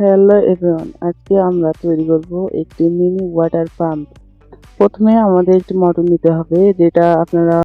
Hello everyone আজকে আমরা তৈরি করব একটি মিনি ওয়াটার পাম্প প্রথমে আমাদের একটি মোটর নিতে হবে, যেটা আপনারা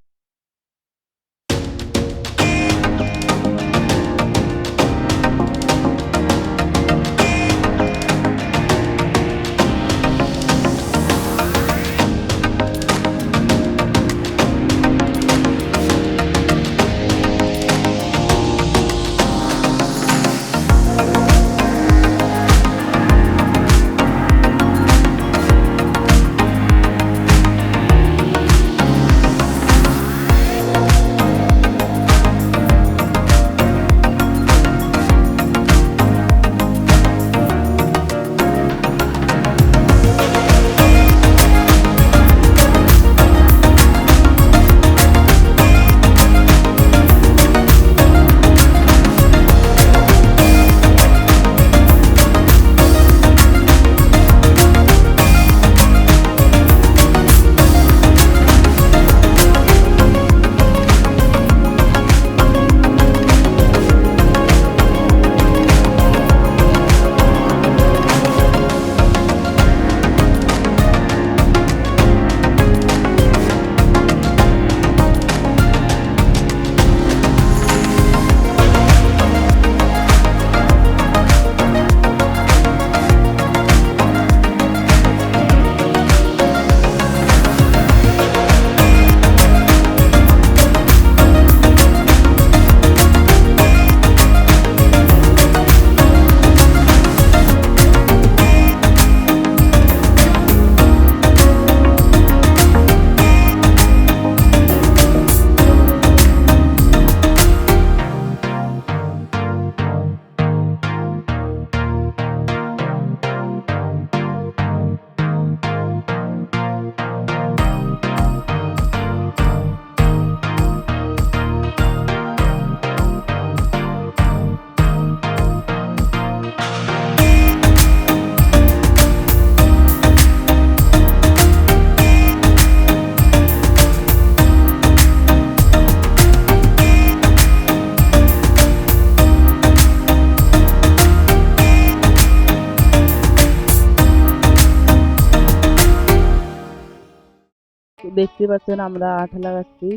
দেখতে পাচ্ছেন আমরা আঠা লাগাচ্ছি।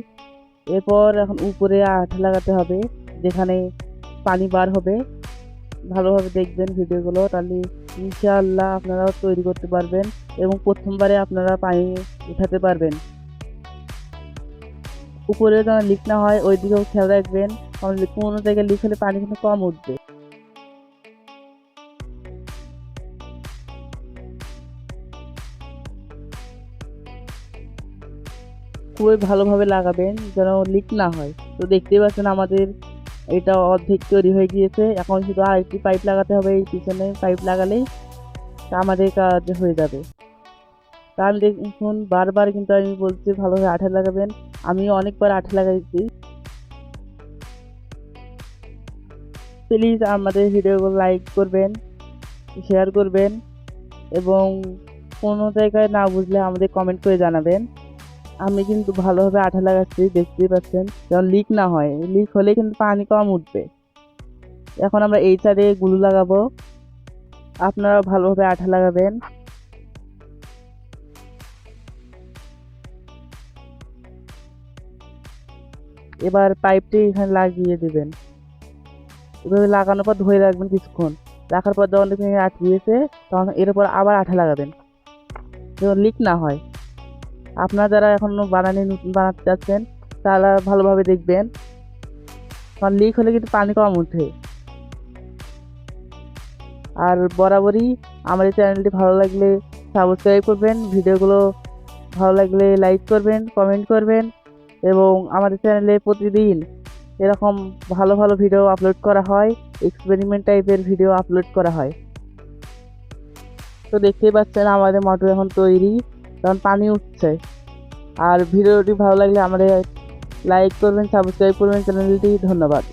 এরপর এখন উপরে আঠা লাগাতে হবে, যেখানে পানি বার হবে। ভালোভাবে দেখবেন ভিডিওগুলো, তাহলে ইনশাআল্লাহ আপনারাও তৈরি করতে পারবেন এবং প্রথমবারে আপনারা পানি উঠাতে পারবেন। উপরে যেন লিক না হয় ওই দিকেও খেয়াল রাখবেন, কারণ কোনো জায়গায় লিক হলে পানি কিন্তু কম উঠবে। খুবই ভালোভাবে লাগাবেন, যেন লিক না হয়। তো দেখতেই পাচ্ছেন আমাদের এটা অর্ধেক তৈরি হয়ে গিয়েছে। এখন শুধু আরেকটি পাইপ লাগাতে হবে, এই পিছনে পাইপ লাগালেই তা আমাদের কাজ হয়ে যাবে। তা আমি দেখুন বারবার কিন্তু আমি বলছি ভালোভাবে আঠা লাগাবেন। আমি অনেকবার আঠা লাগাইছি। প্লিজ আমাদের ভিডিওগুলো লাইক করবেন, শেয়ার করবেন এবং কোনো জায়গায় না বুঝলে আমাদের কমেন্ট করে জানাবেন। আমি কিন্তু ভালোভাবে আঠা লাগাচ্ছি, দেখতেই পাচ্ছেন। যেমন লিক না হয় লিক হলে কিন্তু পানি কম উঠবে। এখন আমরা এই সাইডে গুলু লাগাবো। আপনারা ভালোভাবে আঠা লাগাবেন। এবার পাইপটি এখানে লাগিয়ে দেবেন। এভাবে লাগানোর পর ধরে রাখবেন কিছুক্ষণ। রাখার পর যখন দেখবেন আটকিয়েছে তখন এর উপর আবার আঠা লাগাবেন। যেন লিক না হয়। আপনারা যারা এখনও বানানি বানাতে চাচ্ছেন তারা ভালোভাবে দেখবেন। কারণ লিক হলে কিন্তু পানি কম ওঠে। আর বরাবরই আমার এই চ্যানেলটি ভালো লাগলে সাবস্ক্রাইব করবেন, ভিডিওগুলো ভালো লাগলে লাইক করবেন কমেন্ট করবেন, এবং আমাদের চ্যানেলে প্রতিদিন এরকম ভালো ভালো ভিডিও আপলোড করা হয় এক্সপেরিমেন্ট টাইপের ভিডিও আপলোড করা হয়। তো দেখতেই পাচ্ছেন, আমাদের মটর এখন তৈরি। কারণ পানি উঠছে। আর ভিডিওটি ভালো লাগলে আমাদের লাইক করবেন সাবস্ক্রাইব করবেন চ্যানেলটি ধন্যবাদ।